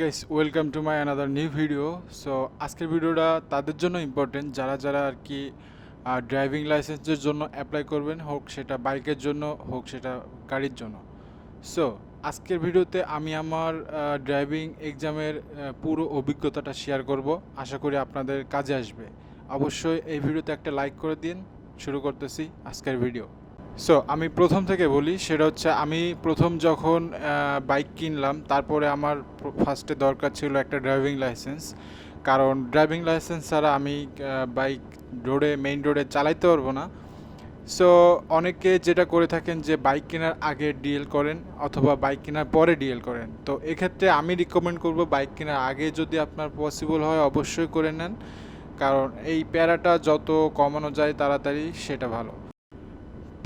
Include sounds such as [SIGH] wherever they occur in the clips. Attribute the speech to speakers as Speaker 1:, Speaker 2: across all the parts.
Speaker 1: Guys welcome to my another new video so আজকের ভিডিওটা তাদের জন্য ইম্পর্টেন্ট যারা যারা আর কি ড্রাইভিং লাইসেন্সের জন্য অ্যাপ্লাই করবেন, হোক সেটা বাইকের জন্য, হোক সেটা গাড়ির জন্য। সো আজকের ভিডিওতে আমি আমার ড্রাইভিং এক্সামের পুরো অভিজ্ঞতাটা শেয়ার করব। আশা করি আপনাদের কাজে আসবে। অবশ্যই এই ভিডিওতে একটা লাইক করে দিন। শুরু করতেছি আজকের ভিডিও সো আমি প্রথম থেকে বলি, সেটা হচ্ছে আমি প্রথম যখন বাইক কিনলাম, তারপরে আমার ফার্স্টে দরকার ছিল একটা ড্রাইভিং লাইসেন্স কারণ ড্রাইভিং লাইসেন্স ছাড়া আমি বাইক রোডে মেইন রোডে চালাইতে পারব না। সো অনেকে যেটা করে থাকেন যে বাইক কেনার আগে ডিএল করেন অথবা বাইক কেনার পরে ডিএল করেন। তো এক্ষেত্রে আমি রিকমেন্ড করব বাইক কেনার আগে যদি আপনার পসিবল হয়, অবশ্যই করে নেন। কারণ এই প্যারাটা যত কমানো যায় তাড়াতাড়ি, সেটা ভালো।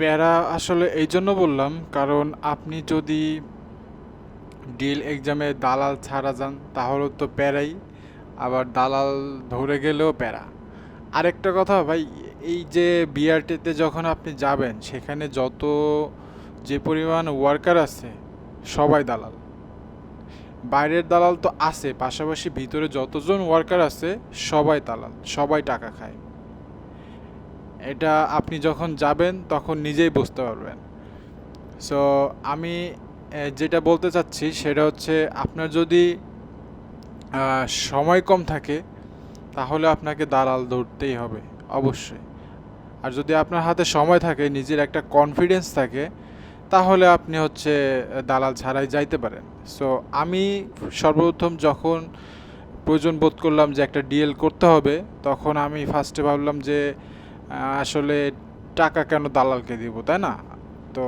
Speaker 1: প্যারা আসলে এই জন্য বললাম, কারণ আপনি যদি ডিল এক্সামে দালাল ছাড়া যান, তাহলে তো প্যারাই, আবার দালাল ধরে গেলেও প্যারা। আরেকটা কথা ভাই, এই যে বিআরটিতে যখন আপনি যাবেন, সেখানে যত যে পরিমাণ ওয়ার্কার আছে, সবাই দালাল। বাইরের দালাল তো আছে, পাশাপাশি ভিতরে যতজন ওয়ার্কার আছে, সবাই দালাল, সবাই টাকা খায়। এটা আপনি যখন যাবেন, তখন নিজেই বুঝতে পারবেন। সো আমি যেটা বলতে চাচ্ছি সেটা হচ্ছে আপনার যদি সময় কম থাকে, তাহলে আপনাকে দালাল ধরতেই হবে, অবশ্যই। আর যদি আপনার হাতে সময় থাকে, নিজের একটা কনফিডেন্স থাকে, তাহলে আপনি হচ্ছে দালাল ছাড়াই যাইতে পারেন। সো আমি সর্বপ্রথম যখন প্রয়োজন বোধ করলাম যে একটা ডিএল করতে হবে, তখন আমি ফার্স্টে ভাবলাম যে আসলে টাকা কেন দালালকে দিব, তাই না? তো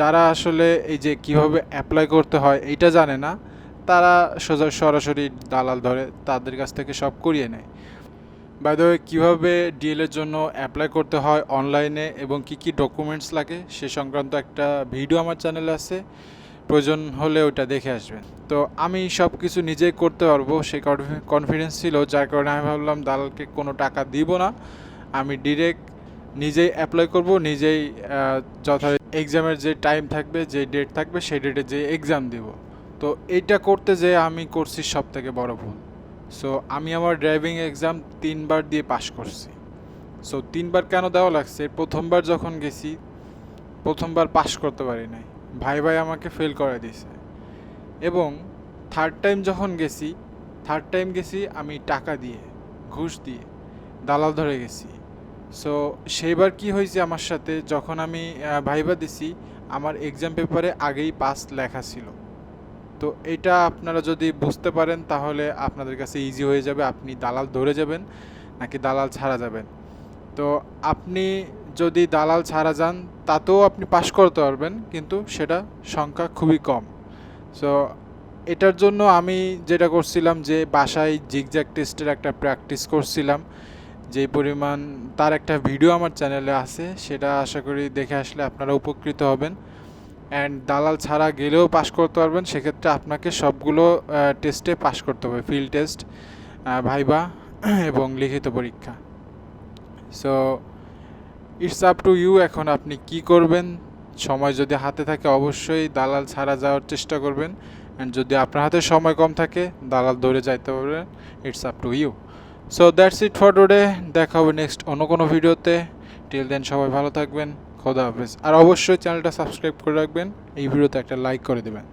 Speaker 1: যারা আসলে এই যে কীভাবে অ্যাপ্লাই করতে হয় এইটা জানে না, তারা সোজা সরাসরি দালাল ধরে তাদের কাছ থেকে সব করিয়ে নেয়। বাই দ্য কীভাবে ডিএলের জন্য অ্যাপ্লাই করতে হয় অনলাইনে এবং কি কি ডকুমেন্টস লাগে সে সংক্রান্ত একটা ভিডিও আমার চ্যানেলে আছে, প্রয়োজন হলে ওটা দেখে আসবেন। তো, আমি সব কিছু নিজেই করতে পারব সেই কনফিডেন্স ছিল, যার কারণে আমি ভাবলাম দালালকে কোনো টাকা দিব না। আমি ডিরেক্ট নিজেই অ্যাপ্লাই করব, নিজেই যথা এক্সামের যে টাইম থাকবে, যে ডেট থাকবে, সেই ডেটে যে এক্সাম দিব। তো এইটা করতে যে আমি করছি সব থেকে বড় ভুল। সো আমি আমার ড্রাইভিং এক্সাম তিনবার দিয়ে পাশ করছি। সো তিনবার কেন দেওয়া লাগছে? প্রথমবার যখন গেছি, প্রথমবার পাশ করতে পারি নাই। ভাই ভাই আমাকে ফেল করে দিয়েছে। এবং থার্ড টাইম যখন গেছি থার্ড টাইম গেছি আমি টাকা দিয়ে, ঘুষ দিয়ে, দালাল ধরে গেছি। সো সেইবার কি হয়েছে আমার সাথে? যখন আমি ভাইবা দিছি, আমার এক্সাম পেপারে আগেই পাস লেখা ছিল। তো এটা আপনারা যদি বুঝতে পারেন, তাহলে আপনাদের কাছে ইজি হয়ে যাবে। আপনি দালাল ধরে যাবেন, নাকি দালাল ছাড়া যাবেন। তো আপনি যদি দালাল ছাড়া যান, তাতেও আপনি পাশ করতে পারবেন, কিন্তু সেটা সংখ্যা খুবই কম। সো এটার জন্য আমি যেটা করছিলাম যে, বাসায় জিগজ্যাগ টেস্টের একটা প্র্যাকটিস করছিলাম। যে পরিমাণ তার একটা ভিডিও আমার চ্যানেলে আছে, সেটা আশা করি দেখে আসলে আপনারা উপকৃত হবেন। অ্যান্ড দালাল ছাড়া গেলেও পাশ করতে পারবেন, সেক্ষেত্রে আপনাকে সবগুলো টেস্টে পাশ করতে হবে। ফিল্ড টেস্ট ভাইবা [CLEARS THROAT] এবং লিখিত পরীক্ষা। So it's up to you এখন আপনি কি করবেন। সময় যদি হাতে থাকে অবশ্যই দালাল ছাড়া যাওয়ার চেষ্টা করবেন। অ্যান্ড যদি আপনার হাতে সময় কম থাকে, দালাল ধরে যাইতে পারবেন। It's up to you so that's it for today দেখা হবে নেক্সট অন্য কোনো ভিডিওতে টিল দেন সবাই ভালো থাকবেন। খোদা হাফেজ। আর অবশ্যই চ্যানেলটা সাবস্ক্রাইব করে রাখবেন। এই ভিডিওতে একটা লাইক করে দেবেন।